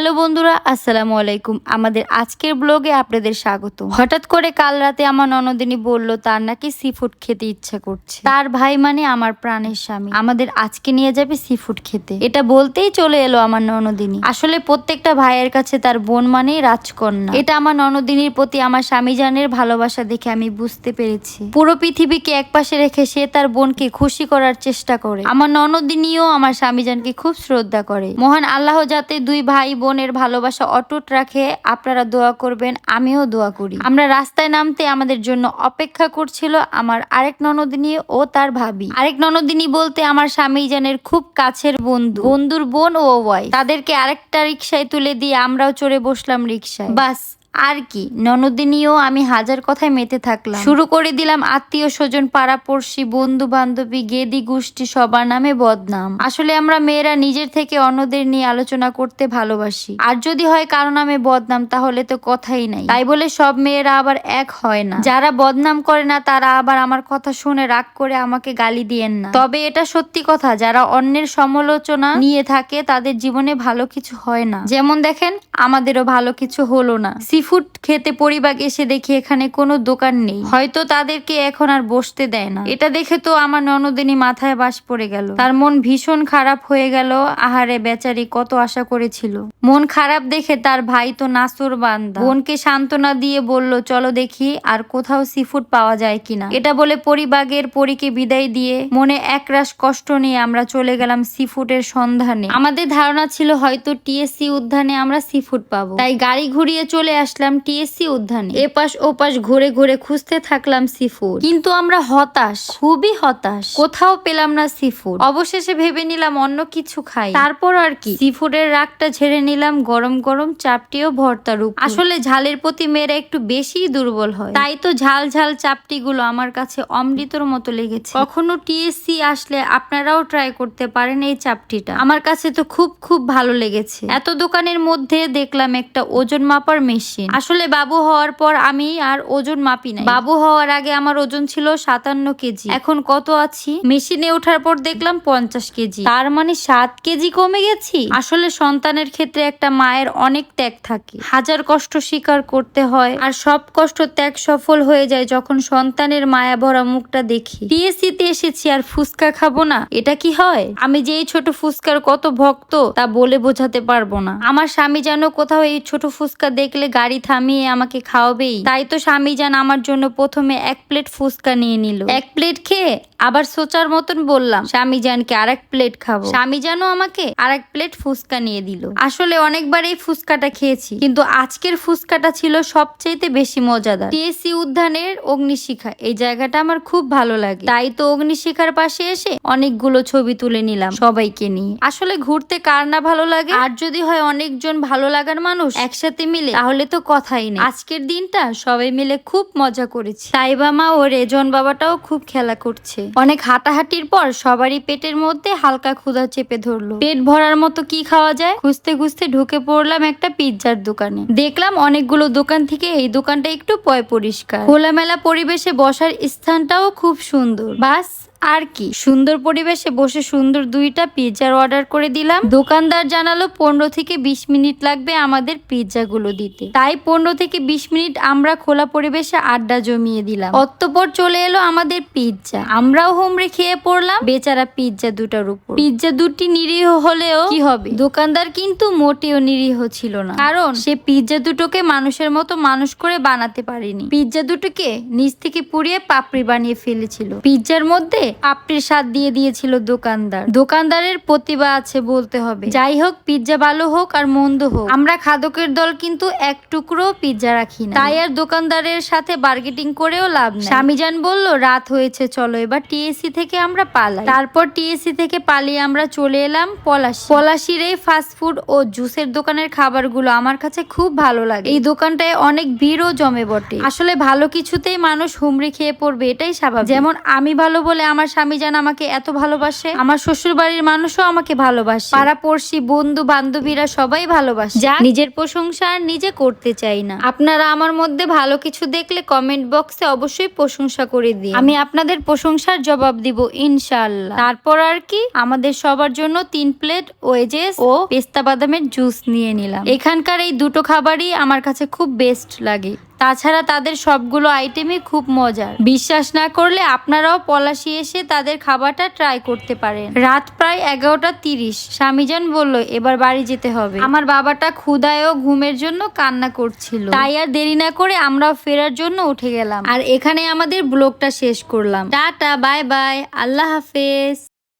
Hello বন্ধুরা, আসসালামু আলাইকুম। আমাদের আজকের ব্লগে আপনাদের স্বাগত হঠাৎ করে কাল রাতে আমার ননদিনী বলল, তার নাকি সি ফুড খেতে ইচ্ছা করছে। তার ভাই মানে আমার প্রাণের স্বামী। আমাদের আজকে নিয়ে যাবে সি ফুড খেতে। এটা বলতেই চলে এলো আমার ননদিনী। আসলে প্রত্যেকটা ভাইয়ের কাছে তার বোন মানেই রাজকন্যা। এটা আমার ননদিনীর প্রতি আমার স্বামী জানের ভালোবাসা দেখে আমি বুঝতে পেরেছি। পুরো পৃথিবীকে একপাশে রেখে সে তার বোনকে খুশি করার চেষ্টা করে। আমার ননদিনীও আমার স্বামীজানকে খুব শ্রদ্ধা করে। মহান আল্লাহ যাতে দুই ভাই বোনের ভালোবাসা অটুট রাখে, আপনারা দোয়া করবেন, আমিও দোয়া করি। আমরা রাস্তায় নামতে আমাদের জন্য অপেক্ষা করছিল আমার আরেক ননদিনী ও তার ভাবি। আরেক ননদিনী বলতে আমার স্বামী জানের খুব কাছের বন্ধু। বন্ধুর বোন ও ওয়াই তাদেরকে আরেকটা রিক্সায় তুলে দিয়ে আমরাও চড়ে বসলাম রিক্সায় বাস। আর কি? ননদিনীও আমি হাজার কথায় মেতে থাকলাম। শুরু করে দিলাম আত্মীয় স্বজন, পাড়াপড়শি বন্ধু বান্ধবী গেদি গোষ্ঠী, সবার নামে বদনাম। আসলে আমরা মেয়েরা নিজের থেকে অন্যদের নিয়ে আলোচনা করতে ভালোবাসি। আর যদি হয় কারও নামে বদনাম, তাহলে তো কথাই নাই। তাই বলে সব মেয়েরা আবার এক হয় না। যারা বদনাম করে না, তারা আবার আমার কথা শুনে রাগ করে আমাকে গালি দিয়েন না। তবে এটা সত্যি কথা, যারা অন্যের সমালোচনা নিয়ে থাকে, তাদের জীবনে ভালো কিছু হয় না। যেমন দেখেন, আমাদেরও ভালো কিছু হলো না। সিফুড খেতে পরিবাগ এসে দেখি এখানে কোনো দোকান নেই। হয়তো তাদেরকে এখন আর বসতে দেয় না। এটা দেখে তো আমার ননদিনী মাথায় বাস পড়ে গেল। তার মন ভীষণ খারাপ হয়ে গেল। আহারে বেচারি, কত আশা করেছিল। মন খারাপ দেখে তার ভাই তো নাসুর বান্দা। বোনকে সান্ত্বনা দিয়ে বলল, চলো দেখি আর কোথাও সিফুড পাওয়া যায় কিনা। এটা বলে পরিবাগের পরীকে বিদায় দিয়ে মনে একরাশ কষ্ট নিয়ে আমরা চলে গেলাম সিফুডের সন্ধানে। আমাদের ধারণা ছিল হয়তো টিএসসি উদ্যানে আমরা সিফুড পাবো। তাই গাড়ি ঘুরিয়ে চলে আসলাম টিএসসি উদ্যানে। এপাশ ওপাশ ঘুরে ঘুরে খুঁজতে থাকলাম সিফুড কিন্তু আমরা হতাশ। খুবই হতাশ। কোথাও পেলাম না সিফুড অবশেষে ভেবে নিলাম অন্য কিছু খাই। তারপর আর কি? সিফুডের রাগটা ঝেড়ে নিলাম গরম গরম চাপটিও ভর্তার উপর। আসলে ঝালের প্রতি মেয়েরা একটু বেশি দুর্বল হয়। তাই তো ঝাল ঝাল চাপটি গুলো আমার কাছে অমৃতর মতো লেগেছে। কখনো টিএসসি আসলে আপনারাও ট্রাই করতে পারেন এই চাপটিটা। আমার কাছে তো খুব খুব ভালো লেগেছে। এত দোকানের মধ্যে দেখলাম একটা ওজন মাপার মেশিন আসলে বাবু হওয়ার পর আমি আর ওজন মাপি নাই। বাবু হওয়ার আগে আমার ওজন ছিল সাতান্ন কেজি। এখন কত আছি? মেশিনে ওঠার পর দেখলাম পঞ্চাশ কেজি। তার মানে সাত কেজি কমে গেছি? আসলে সন্তানের ক্ষেত্রে একটা মায়ের অনেক ত্যাগ থাকে। হাজার কষ্ট স্বীকার করতে হয় আর সব কষ্ট ত্যাগ সফল হয়ে যায় যখন সন্তানের মায়া ভরা মুখটা দেখি। তে এসেছি আর ফুচকা খাব না। এটা কি হয়? আমি যে এই ছোট ফুচকার কত ভক্ত তা বলে বোঝাতে পারব না। আমার স্বামী যেন কোথাও এই ছোট ফুচকা দেখলে গাড়ি থামিয়ে আমাকে খাওয়াবেই। তাই তো স্বামী যান আমার জন্য প্রথমে এক প্লেট ফুচকা নিয়ে নিল। এক প্লেট খেয়ে আবার সোচার মতন বললাম, স্বামী জানকে আরেক প্লেট খাব। স্বামী জানো আমাকে আর এক প্লেট ফুচকা নিয়ে দিল। আসলে অনেকবার এই ফুচকাটা খেয়েছি, কিন্তু আজকের ফুচকাটা ছিল সবচেয়ে বেশি মজাদার। টিএসসি উদ্যানের অগ্নিশিখা, এই জায়গাটা আমার খুব ভালো লাগে। তাই তো অগ্নিশিখার পাশে এসে অনেকগুলো ছবি তুলে নিলাম সবাইকে নিয়ে। আসলে ঘুরতে কার না ভালো লাগে? আর যদি হয় অনেকজন ভালো লাগার মানুষ একসাথে মিলে, তাহলে তো কথাই নেই। আজকের দিনটা সবাই মিলে খুব মজা করেছি। সাইবা মা ও রেজন বাবাটাও খুব খেলা করছে। অনেক হাঁটাহাঁটির পর সবারই পেটের মধ্যে হালকা ক্ষুধা চেপে ধরলো। পেট ভরার মতো কি খাওয়া যায়? খুঁজতে খুঁজতে ঢুকে পড়লাম একটা পিৎজার দোকানে। দেখলাম অনেকগুলো দোকান থেকে এই দোকানটা একটু পয় পরিষ্কার। খোলামেলা পরিবেশে বসার স্থানটাও খুব সুন্দর। বাস আর কি? সুন্দর পরিবেশে বসে সুন্দর দুইটা পিৎজার অর্ডার করে দিলাম। দোকানদার জানালো, পনেরো থেকে বিশ মিনিট লাগবে আমাদের পিৎজা গুলো দিতে। তাই পনেরো থেকে বিশ মিনিট আমরা খোলা পরিবেশে আড্ডা জমিয়ে দিলাম। অতঃপর চলে এলো আমাদের পিৎজা আমরাও হোমরে খেয়ে পড়লাম। বেচারা পিৎজা দুটার উপর। পিৎজা দুটি নিরীহ হলেও কি হবে? দোকানদার কিন্তু মোটেও নিরীহ ছিল না। কারণ সে পিৎজা দুটোকে মানুষের মতো মানুষ করে বানাতে পারেনি। পিৎজা দুটোকে নিচ থেকে পুড়িয়ে পাপড়ি বানিয়ে ফেলেছিল। পিৎজার মধ্যে পাপড়ির স্বাদ দিয়ে দিয়েছিল দোকানদার। দোকানদারের প্রতিভা আছে বলতে হবে। যাই হোক, পিৎজা ভালো হোক আর মন্দ হোক। আমরা খাদকের দল কিন্তু এক টুকরো পিৎজা রাখি না। তাই আর দোকানদারের সাথে বার্গেটিং করেও লাভ নেই। স্বামীজান বলল, রাত হয়েছে, চলো এবার টিএসসি থেকে আমরা পালাই। তারপর টিএসসি থেকে পালিয়ে আমরা চলে এলাম পলাশি। পলাশির এই ফাস্ট ফুড ও জুসের দোকানের খাবারগুলো আমার কাছে খুব ভালো লাগে। এই দোকানটায় অনেক ভিড়ও জমে বটে। আসলে ভালো কিছুতেই মানুষ হুমড়ি খেয়ে পড়বে, এটাই স্বাভাবিক। যেমন আমি ভালো বলে আমার আমার স্বামী যেন আমাকে এত ভালোবাসে। আমার শ্বশুর বাড়ির মানুষও আমাকে ভালোবাসে। পাড়া পড়শি বন্ধু, বান্ধবীরা সবাই ভালোবাসে। যা নিজের প্রশংসা আর নিজে করতে চাই না। আপনারা আমার মধ্যে ভালো কিছু দেখলে কমেন্ট বক্সে অবশ্যই প্রশংসা করে দিন। আমি আপনাদের প্রশংসার জবাব দিব ইনশাল্লাহ তারপর আর কি? আমাদের সবার জন্য তিন প্লেট ওয়েজেস ও পেস্তা বাদামের জুস নিয়ে নিলাম। এখানকার এই দুটো খাবারই আমার কাছে খুব বেস্ট লাগে। তাছাড়া তাদের সবগুলো আইটেমই খুব মজার। বিশ্বাস না করলে আপনারাও পলাশি এসে তাদের খাবারটা ট্রাই করতে পারেন। রাত প্রায় এগারোটা তিরিশ। স্বামীজান বলল, এবার বাড়ি যেতে হবে। আমার বাবাটা ক্ষুদায় ও ঘুমের জন্য কান্না করছিল। তাই আর দেরি না করে আমরাও ফেরার জন্য উঠে গেলাম। আর এখানে আমাদের ব্লগটা শেষ করলাম। Tata, bye bye. আল্লাহ হাফেজ।